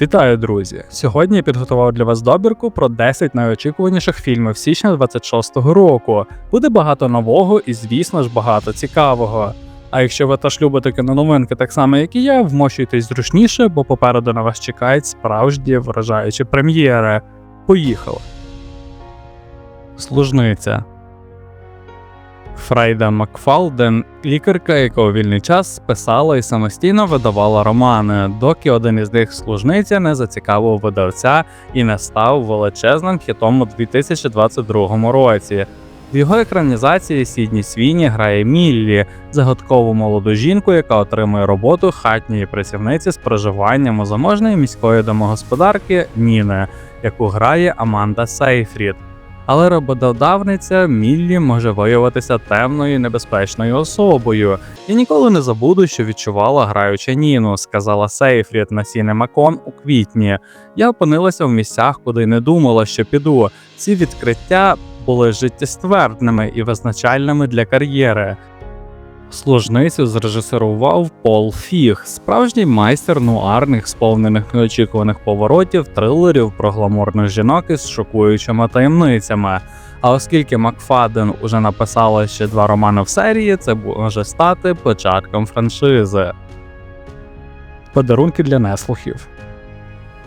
Вітаю, друзі! Сьогодні я підготував для вас добірку про 10 найочікуваніших фільмів січня 26-го року. Буде багато нового і, звісно ж, багато цікавого. А якщо ви теж любите кіноновинки так само, як і я, вмощуйтесь зручніше, бо попереду на вас чекають справжні вражаючі прем'єри. Поїхали! Служниця Фрейда Макфалден, лікарка, яка у вільний час писала і самостійно видавала романи, доки один із них служниця не зацікавив видавця і не став величезним хітом у 2022 році. В його екранізації Сідні Свіні грає Міллі, загадкову молоду жінку, яка отримує роботу хатньої працівниці з проживанням у заможної міської домогосподарки Ніни, яку грає Аманда Сейфрід. Але роботодавниця Міллі може виявитися темною і небезпечною особою. Я ніколи не забуду, що відчувала граюча Ніну, сказала Сейфрід на Сінемакон у квітні. Я опинилася в місцях, куди не думала, що піду. Ці відкриття були життєствердними і визначальними для кар'єри. Служницю зрежисерував Пол Фіг, справжній майстер нуарних, сповнених неочікуваних поворотів, трилерів про гламурних жінок із шокуючими таємницями. А оскільки Макфаден уже написала ще два романи в серії, це може стати початком франшизи. Подарунки для неслухів.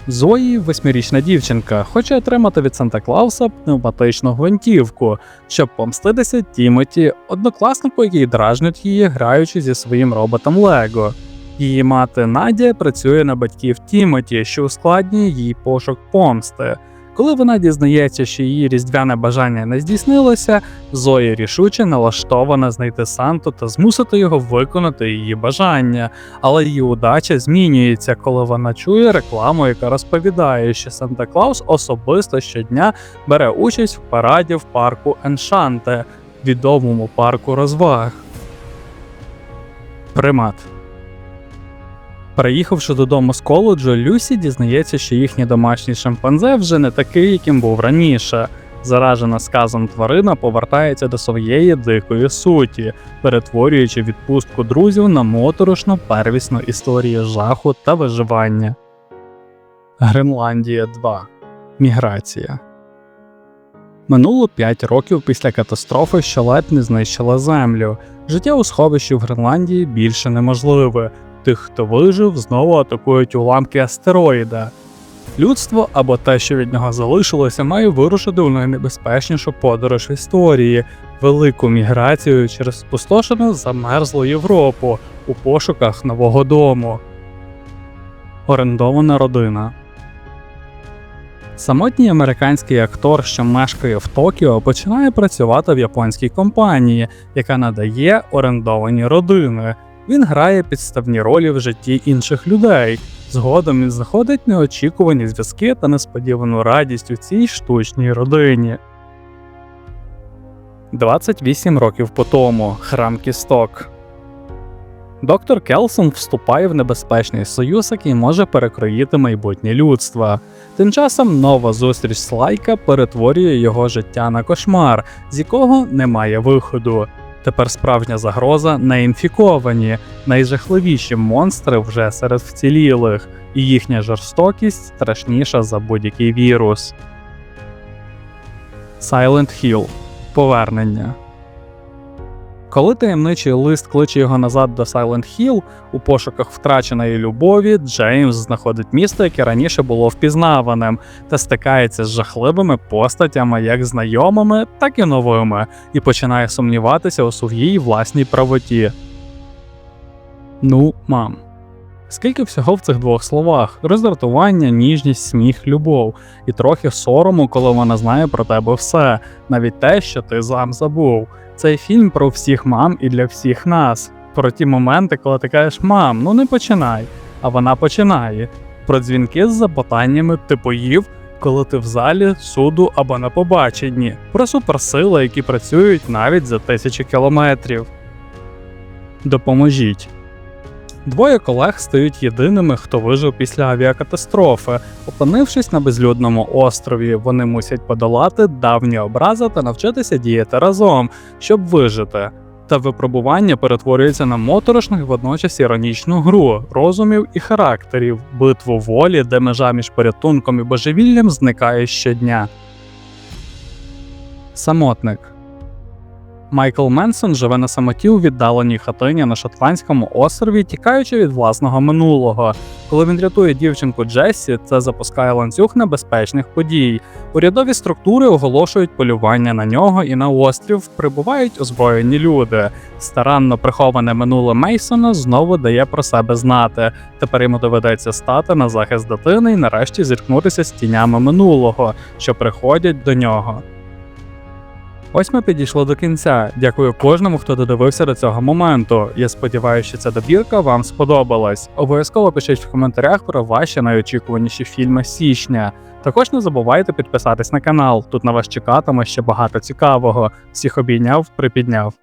Зої, восьмирічна дівчинка, хоче отримати від Санта Клауса пневматичну гвинтівку, щоб помститися Тімоті, однокласнику, який дражнить її, граючи зі своїм роботом Лего. Її мати Надя працює на батьків Тімоті, що ускладнює їй пошук помсти. Коли вона дізнається, що її різдвяне бажання не здійснилося, Зоя рішуче налаштована знайти Санту та змусити його виконати її бажання, але її удача змінюється, коли вона чує рекламу, яка розповідає, що Санта Клаус особисто щодня бере участь в параді в парку Еншанте, відомому парку розваг. Примат. Переїхавши додому з коледжу, Люсі дізнається, що їхній домашній шимпанзе вже не такий, яким був раніше. Заражена сказом тварина повертається до своєї дикої суті, перетворюючи відпустку друзів на моторошну первісну історію жаху та виживання. Гренландія 2. Міграція Минуло 5 років після катастрофи, що ледь не знищила землю. Життя у сховищі в Гренландії більше неможливе. Тих, хто вижив, знову атакують уламки астероїда. Людство або те, що від нього залишилося, має вирушити у найнебезпечнішу подорож в історії, велику міграцію через спустошену замерзлу Європу у пошуках нового дому. Орендована родина. Самотній американський актор, що мешкає в Токіо, починає працювати в японській компанії, яка надає орендовані родини. Він грає підставні ролі в житті інших людей. Згодом він знаходить неочікувані зв'язки та несподівану радість у цій штучній родині. 28 років по тому. Храм кісток. Доктор Келсон вступає в небезпечний союз, який може перекроїти майбутнє людства. Тим часом нова зустріч з Лайка перетворює його життя на кошмар, з якого немає виходу. Тепер справжня загроза неінфіковані, найжахливіші монстри вже серед вцілілих, і їхня жорстокість страшніша за будь-який вірус. Silent Hill Повернення. Коли таємничий лист кличе його назад до Silent Hill у пошуках втраченої любові, Джеймс знаходить місто, яке раніше було впізнаваним, та стикається з жахливими постатями, як знайомими, так і новими, і починає сумніватися у своїй власній правоті. Ну, мам. Скільки всього в цих двох словах: роздратування, ніжність, сміх, любов, і трохи сорому, коли вона знає про тебе все, навіть те, що ти сам забув. Цей фільм про всіх мам і для всіх нас. Про ті моменти, коли ти кажеш мам, ну не починай, а вона починає. Про дзвінки з запитаннями ти поїв, коли ти в залі, суду або на побаченні, про суперсили, які працюють навіть за тисячі кілометрів. Допоможіть. Двоє колег стають єдиними, хто вижив після авіакатастрофи. Опинившись на безлюдному острові, вони мусять подолати давні образи та навчитися діяти разом, щоб вижити. та випробування перетворюється на моторошну і водночас іронічну гру розумів і характерів, битву волі, де межа між порятунком і божевіллям зникає щодня. Самотник Майкл Менсон живе на самоті у віддаленій хатині на Шотландському острові, тікаючи від власного минулого. Коли він рятує дівчинку Джессі, це запускає ланцюг небезпечних подій. Урядові структури оголошують полювання на нього, і на острів прибувають озброєні люди. Старанно приховане минуле Мейсона знову дає про себе знати. Тепер йому доведеться стати на захист дитини і нарешті зіткнутися з тінями минулого, що приходять до нього. Ось ми підійшли до кінця. Дякую кожному, хто додивився до цього моменту. Я сподіваюся, що ця добірка вам сподобалась. Обов'язково пишіть в коментарях про ваші найочікуваніші фільми січня. Також не забувайте підписатись на канал. Тут на вас чекатиме ще багато цікавого. Всіх обійняв, припідняв.